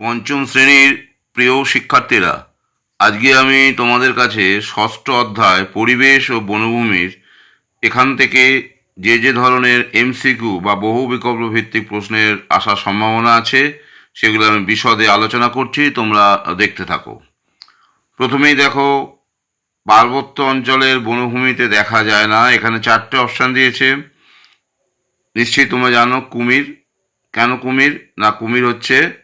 পঞ্চম শ্রেণির প্রিয় শিক্ষার্থীরা, আজকে আমি তোমাদের কাছে ষষ্ঠ অধ্যায় পরিবেশ ও বনভূমির এখান থেকে যে যে ধরনের এমসিকিউ বা বহু বিকল্প ভিত্তিক প্রশ্নের আসার সম্ভাবনা আছে, সেগুলো আমি বিশদে আলোচনা করছি, তোমরা দেখতে থাকো। প্রথমেই দেখো, পার্বত্য অঞ্চলের বনভূমিতে দেখা যায় না, এখানে চারটে অপশান দিয়েছে। নিশ্চয়ই তোমরা জানো কুমির। কেন কুমির? না, কুমির হচ্ছে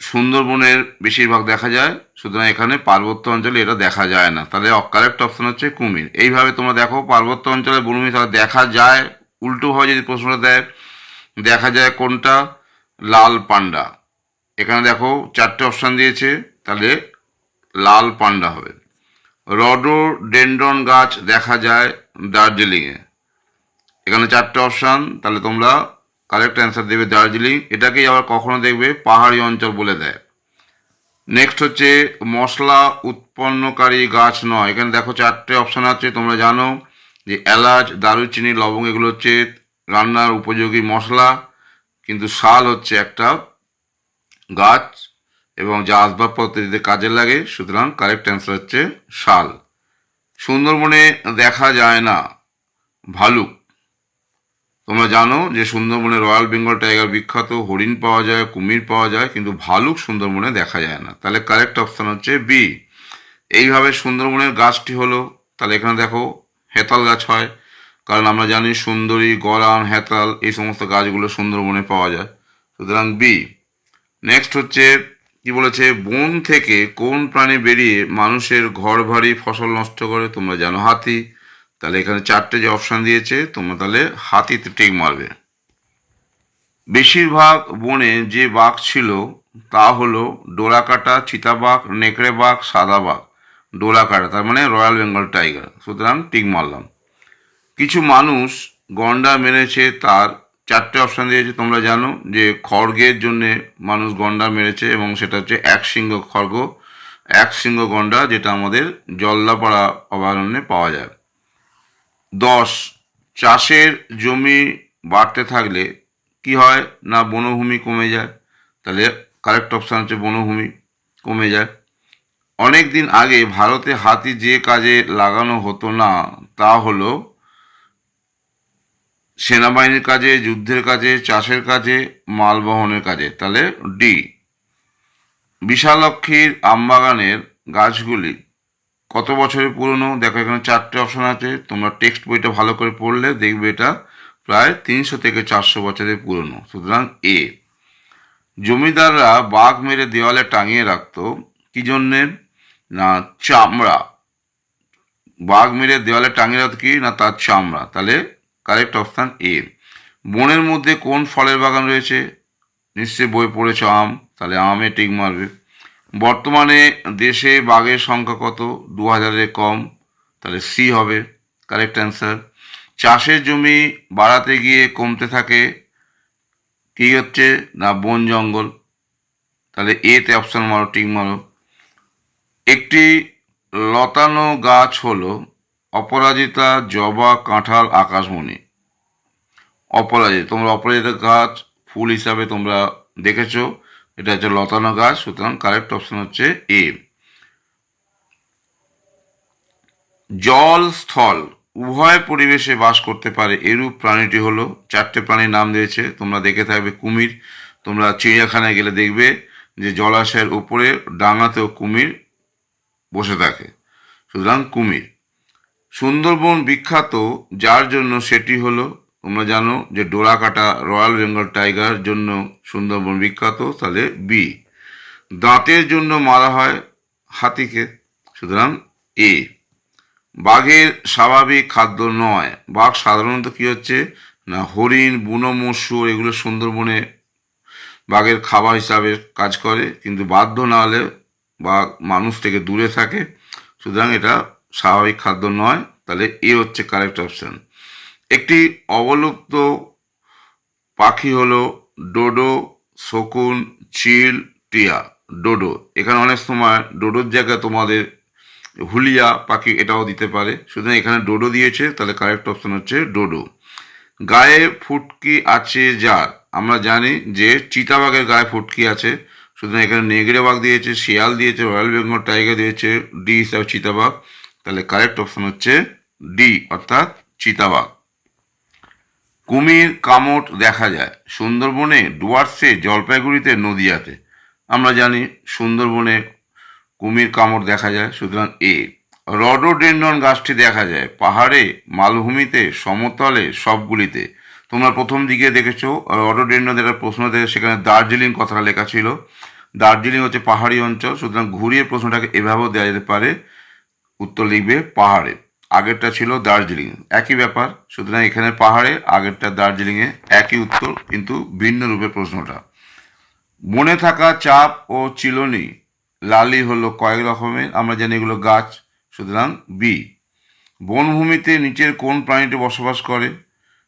সুন্দরবনের বেশিরভাগ দেখা যায়, সুতরাং এখানে পার্বত্য অঞ্চলে এটা দেখা যায় না। তাহলে কারেক্ট অপশন হচ্ছে কুমির। এইভাবে তোমরা দেখো, পার্বত্য অঞ্চলে বনভূমি তাহলে দেখা যায় উল্টোভাবে যদি প্রশ্নটা দেয়, দেখা যায় কোনটা? লাল পান্ডা। এখানে দেখো চারটে অপশান দিয়েছে, তাহলে লাল পান্ডা হবে। রডোডেন্ড্রন গাছ দেখা যায় দার্জিলিংয়ে। এখানে চারটে অপশান তাহলে তোমরা কারেক্ট অ্যান্সার দেবে দার্জিলিং। এটাকেই আবার কখনো দেখবে পাহাড়ি অঞ্চল বলে দেয়। নেক্সট হচ্ছে মশলা উৎপন্নকারী গাছ নয়। এখানে দেখো চারটে অপশান আছে, তোমরা জানো যে এলাচ, দারুচিনি, লবঙ্গ, এগুলো হচ্ছে রান্নার উপযোগী মশলা। কিন্তু শাল হচ্ছে একটা গাছ এবং যা আসবাবপত্র দিতে কাজে লাগে, সুতরাং কারেক্ট অ্যান্সার হচ্ছে শাল। সুন্দরবনে দেখা যায় না, ভালুক। তোমরা জানো যে সুন্দরবনে রয়্যাল বেঙ্গল টাইগার বিখ্যাত, হরিণ পাওয়া যায়, কুমির পাওয়া যায়, কিন্তু ভালুক সুন্দরবনে দেখা যায় না। তাহলে কারেক্ট অপশান হচ্ছে বি এইভাবে সুন্দরবনের গাছটি হলো, তাহলে এখানে দেখো হেতাল গাছ হয়, কারণ আমরা জানি সুন্দরী, গরান, হেতাল, এই সমস্ত গাছগুলো সুন্দরবনে পাওয়া যায়। সুতরাং বি নেক্সট হচ্ছে, কি বলেছে, বন থেকে কোন প্রাণী বেরিয়ে মানুষের ঘর বাড়ি ফসল নষ্ট করে, তোমরা জানো হাতি। তাহলে এখানে চারটে যে অপশান দিয়েছে, তোমরা তাহলে হাতিতে টিক মারবে। বেশিরভাগ বনে যে বাঘ ছিল, তা হলো ডোরাকাটা, চিতাবাঘ নেকড়ে বাঘ সাদা বাঘ ডোরাকাটা, তার মানে রয়্যাল বেঙ্গল টাইগার। সুতরাং টিক মারলাম। কিছু মানুষ গন্ডা মেরেছে, তার চারটে অপশান দিয়েছে, তোমরা জানো, যে খড়গের জন্যে মানুষ গন্ডা মেরেছে, এবং সেটা হচ্ছে এক সিংহ খড়গ, এক সিংহ গন্ডা, যেটা আমাদের জল্লাপাড়া অভয়ারণ্যে পাওয়া যায়। দশ, চাষের জমি বাড়তে থাকলে কি হয় না বনভূমি কমে যায়? তাহলে কারেক্ট অপশান হচ্ছে বনভূমি কমে যায়। অনেক দিন আগে ভারতে হাতি যে কাজে লাগানো হতো না, তা হলো সেনাবাহিনীর কাজে, যুদ্ধের কাজে, চাষের কাজে, মাল বহনের কাজে। তাহলে ডি, বিশালক্ষীর আমবাগানের গাছগুলি কত বছরের পুরনো? দেখো, এখানে চারটে অপশন আছে। তোমরা টেক্সট বইটা ভালো করে পড়লে দেখবে এটা প্রায় তিনশো থেকে চারশো বছরের পুরনো। সুতরাং এ জমিদাররা বাঘ মেরে দেওয়ালে টাঙিয়ে রাখতো। কি জন্যে? না, চামড়া। বাঘ মেরে দেওয়ালে টাঙিয়ে রাখতো কি? না, তার চামড়া। তাহলে কারেক্ট অপশান এ বনের মধ্যে কোন ফলের বাগান রয়েছে? নিশ্চয়ই বই পড়েছ, আম। তাহলে আমে টিক মারবে। বর্তমানে দেশে বাঘের সংখ্যা কত? দু হাজারের কম। তাহলে সি হবে। কারেক্ট অ্যান্সার চাষের জমি বাড়াতে গিয়ে কমতে থাকে কী হচ্ছে? না, বন জঙ্গল। তাহলে এতে অপশান মারো, টিক মারো। একটি লতানো গাছ হলো অপরাজিতা জবা কাঁঠাল আকাশমণি। অপরাজিতা, তোমরা অপরাজিতা গাছ ফুল হিসাবে তোমরা দেখেছ। এটা হচ্ছে লতানো গাছ, সুতরাং কারেক্ট অপশন হচ্ছে এ জল স্থল, উভয় পরিবেশে বাস করতে পারে এরূপ প্রাণীটি হলো, চারটে প্রাণীর নাম দিয়েছে, তোমরা দেখে থাকবে কুমির, তোমরা চিড়িয়াখানায় গেলে দেখবে যে জলাশয়ের উপরে ডাঙাতেও কুমির বসে থাকে, সুতরাং কুমির। সুন্দরবন বিখ্যাত যার জন্য সেটি হলো তোমরা জানো যে ডোরাকাটা রয়্যাল বেঙ্গল টাইগার জন্য সুন্দরবন বিখ্যাত, তাহলে বি দাঁতের জন্য মারা হয় হাতিকে, সুতরাং এ বাঘের স্বাভাবিক খাদ্য নয়। বাঘ সাধারণত কি হচ্ছে? না, হরিণ, বুনো মসুর, এগুলো সুন্দরবনে বাঘের খাবার হিসাবে কাজ করে, কিন্তু বাধ্য না হলে বাঘ মানুষ থেকে দূরে থাকে। সুতরাং এটা স্বাভাবিক খাদ্য নয়। তাহলে এ হচ্ছে কারেক্ট অপশন একটি অবলুপ্ত পাখি হলো ডোডো, শকুন, চিল, টিয়া, ডোডো। এখানে অনেক সময় ডোডোর জায়গায় তোমাদের হুলিয়া পাখি এটাও দিতে পারে। সুতরাং এখানে ডোডো দিয়েছে, তাহলে কারেক্ট অপশন হচ্ছে ডোডো। গায়ে ফুটকি আছে যার। আমরা জানি যে চিতাবাঘের গায়ে ফুটকি আছে। সুতরাং এখানে নেগড়ে বাঘ দিয়েছে, শিয়াল দিয়েছে, রয়্যাল বেঙ্গল টাইগার দিয়েছে, ডি হিসাবে চিতাবাঘ। তাহলে কারেক্ট অপশন হচ্ছে ডি, অর্থাৎ চিতাবাঘ। কুমির কামট দেখা যায়। সুন্দরবনে ডুয়ার্সে জলপাইগুড়িতে নদিয়াতে আমরা জানি সুন্দরবনে কুমির কামড় দেখা যায়, সুতরাং এ রডোডেন্ডন গাছটি দেখা যায়। পাহাড়ে, মালভূমিতে, সমতলে, সবগুলিতে। তোমরা প্রথম দিকে দেখেছ রডোডেন্ডন একটা প্রশ্ন থেকে সেখানে দার্জিলিং কথাটা লেখা ছিল। দার্জিলিং হচ্ছে পাহাড়ি অঞ্চল, সুতরাং ঘুরিয়ে প্রশ্নটাকে এভাবেও দেওয়া যেতে পারে। উত্তর লিখবে, পাহাড়ে। আগেরটা ছিল দার্জিলিং। একই ব্যাপার, সুতরাং এখানে পাহাড়ে আগেরটা দার্জিলিংয়ে একই উত্তর, কিন্তু ভিন্ন রূপে প্রশ্নটা। মনে থাকা চাপ ও চিলনি, লালি হলো কয়েক রকমের, আমরা জানি এগুলো গাছ, সুতরাং বি। বনভূমিতে নিচের কোন প্রাণীটি বসবাস করে?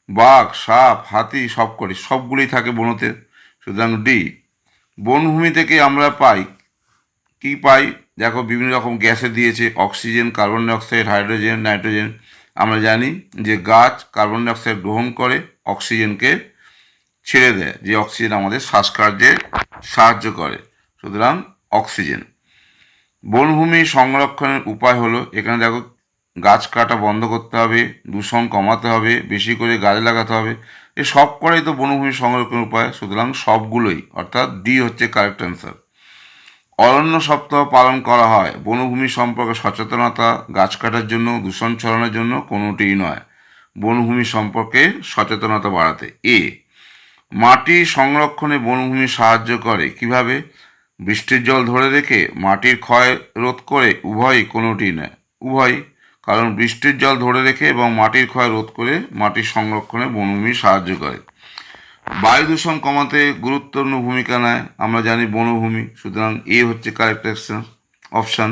বাঘ, সাপ, হাতি সব করে সবগুলোই থাকে বনতে, সুতরাং ডি। বনভূমি থেকে আমরা পাই, কি পাই? দেখো বিভিন্ন রকম গ্যাসে দিয়েছে, oxygen, carbon dioxide, hydrogen, nitrogen. আমরা জানি যে গাছ কার্বন ডাইঅক্সাইড গ্রহণ করে, অক্সিজেনকে ছেড়ে দেয়, যে অক্সিজেন আমাদের শ্বাসকার্যে সাহায্য করে। সুতরাং অক্সিজেন। বনভূমি সংরক্ষণের উপায় হলো, এখানে দেখো গাছ কাটা বন্ধ করতে হবে, দূষণ কমাতে হবে, বেশি করে গাছ লাগাতে হবে। এ সব করাই তো বনভূমি সংরক্ষণের উপায়, সুতরাং সবগুলোই, অর্থাৎ ডি হচ্ছে কারেক্ট অ্যান্সার অরণ্য সপ্তাহ পালন করা হয়। বনভূমি সম্পর্কে সচেতনতা, গাছ কাটার জন্য, দূষণ ছড়ানোর জন্য কোনোটিই নয়। বনভূমি সম্পর্কে সচেতনতা বাড়াতে। এ, মাটি সংরক্ষণে বনভূমি সাহায্য করে। কীভাবে? বৃষ্টির জল ধরে রেখে মাটির ক্ষয় রোধ করে উভয়ই কোনোটি নয়। উভয় কারণ বৃষ্টির জল ধরে রেখে এবং মাটির ক্ষয় রোধ করে মাটির সংরক্ষণে বনভূমি সাহায্য করে। বায়ু দূষণ কমাতে গুরুত্বপূর্ণ ভূমিকা নেয়। আমরা জানি বনভূমি, সুতরাং এ হচ্ছে কারেক্ট অ্যাকশন অপশান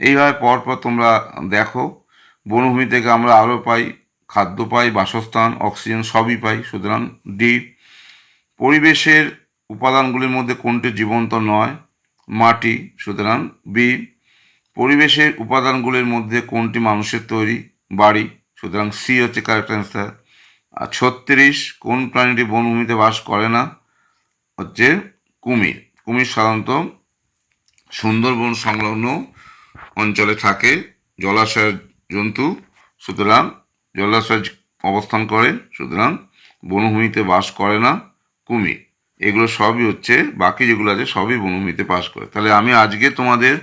এইভাবে পরপর তোমরা দেখো, বনভূমি থেকে আমরা আরও পাই, খাদ্য পাই, বাসস্থান অক্সিজেন সবই পাই, সুতরাং ডি পরিবেশের উপাদানগুলির মধ্যে কোনটি জীবন্ত নয়, মাটি, সুতরাং বি পরিবেশের উপাদানগুলির মধ্যে কোনটি মানুষের তৈরি, বাড়ি, সুতরাং সি হচ্ছে কারেক্ট অ্যান্সার আর ছত্রিশ, কোন প্রাণীটি বনভূমিতে বাস করে না? হচ্ছে কুমির। কুমির সাধারণত সুন্দরবন সংলগ্ন অঞ্চলে থাকে জলাশয়ের জন্তু। সুতরাং জলাশয় অবস্থান করে, সুতরাং বনভূমিতে বাস করে না কুমির। এগুলো সবই হচ্ছে, বাকি যেগুলো আছে সবই বনভূমিতে বাস করে। তাহলে আমি আজকে তোমাদের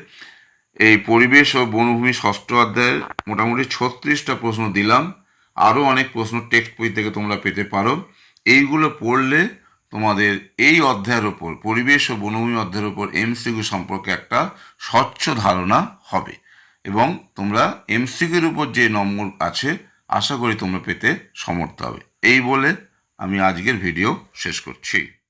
এই পরিবেশ ও বনভূমি ষষ্ঠ অধ্যায়ের মোটামুটি ছত্রিশটা প্রশ্ন দিলাম। আরও অনেক প্রশ্ন টেক্সট বই থেকে তোমরা পেতে পারো। এইগুলো পড়লে তোমাদের এই অধ্যায়ের ওপর, পরিবেশ ও বনভূমি অধ্যায়ের ওপর এমসিকিউ সম্পর্কে একটা স্বচ্ছ ধারণা হবে। এবং তোমরা এমসিকিউর উপর যে নম্বর আছে, আশা করি তোমরা পেতে সমর্থ হবে। এই বলে আমি আজকের ভিডিও শেষ করছি।